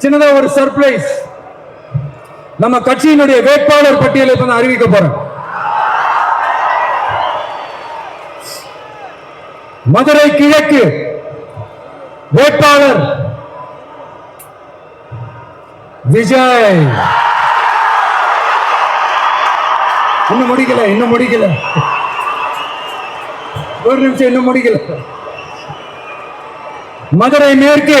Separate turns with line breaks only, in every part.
சின்னதா ஒரு சர்ப்ரைஸ் நம்ம கட்சியினுடைய வேட்பாளர் பட்டியலை இப்ப நான் அறிவிக்க போறேன். மதுரை கிழக்கு வேட்பாளர் விஜய். இன்னும் முடிக்கல இன்னும் முடிக்கல. ஒரு நிமிஷம் இன்னும் முடிக்கல. மதுரை மேற்கு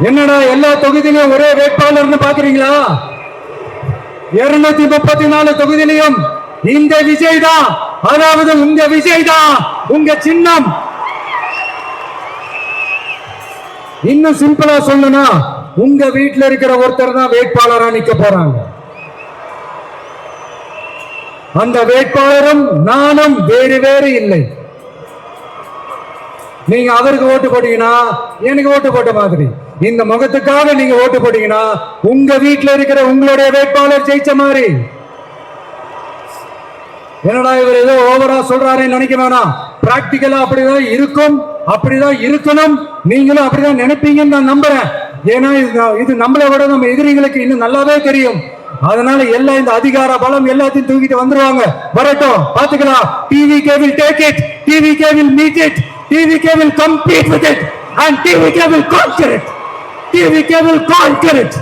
என்னடா எல்லா தொகுதியிலும் ஒரே வேட்பாளர்னு பாக்குறீங்களா? இருநூத்தி முப்பத்தி நாலு தொகுதியிலையும் இந்த விஜய் தான் அதாவது உங்க விஜய் தான் உங்க சின்னம்? இன்னும் சிம்பிளா சொல்லணும்னா உங்க வீட்டுல இருக்கிற ஒருத்தர் தான் வேட்பாளரா நிக்க போறாங்க. அந்த வேட்பாளரும் நானும் வேறு வேறு இல்லை. நீங்க அவருக்கு ஓட்டு போட்டீங்கன்னா எனக்கு ஓட்டு போட்ட மாதிரி. இந்த முகத்துக்காக நீங்க ஓட்டு போட்டீங்கன்னா உங்க வீட்டுல இருக்கிற உங்களுடைய வேட்பாளர் ஜெயிச்ச மாதிரி. என்னடா இவர் ஏதோ ஓவரா சொல்றாருன்னு நினைக்க வேணாம். பிராக்டிக்கலா அப்படிதான் இருக்கும் அப்படிதான் இருக்கணும். நீங்களும் அப்படிதான் நினைப்பீங்கன்னு நான் நம்புறேன். ஏன்னா இது- இது நம்மளை விட நம்ம எதிரிகளுக்கு இன்னும் நல்லாவே தெரியும். அதனால எல்லாம் இந்த அதிகார பலம் எல்லாத்தையும் தூக்கிட்டு வந்துருவாங்க. வரட்டும் பாத்துக்கலாம் TV cable take it TV cable meet it TV cable compete with it and TV cable conquer it TV will conquer it.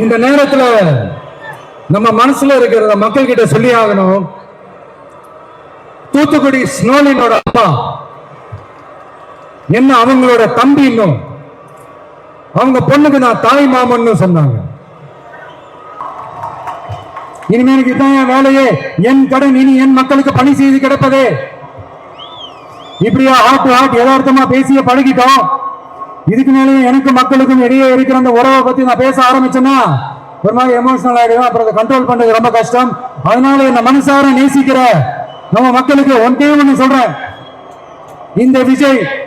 இந்த நேரத்துல நம்ம மனசுல இருக்கிறத மக்கள் கிட்ட சொல்லி ஆகணும் தூத்துக்குடி ஸ்னோலினோட அப்பா என்ன அவங்களோட தம்பி இன்னும்? அவங்க பொண்ணுக்கு நான் தாய் மாமன்னு சொன்னாங்க. இனிமேலுக்கு இதான் என் வேலையே. என் கடன் இனி என் மக்களுக்கு பணி செய்து கிடப்பதே. இப்படியா ஆட்டு ஹார்ட் யதார்த்தமா பேசிய பழகிட்டோம். இதுக்கு மேலேயும் எனக்கு மக்களுக்கும் இடையே இருக்கிற அந்த உறவை பத்தி நான் பேச ஆரம்பிச்சேன்னா ஒரு மாதிரி எமோஷனல் ஆயிடும் அப்புறம் அதை கண்ட்ரோல் பண்றது ரொம்ப கஷ்டம். அதனால என்ன மனசார நேசிக்கிற நம்ம மக்களுக்கு ஒன்றே ஒன்று சொல்றேன். இந்த விஜய்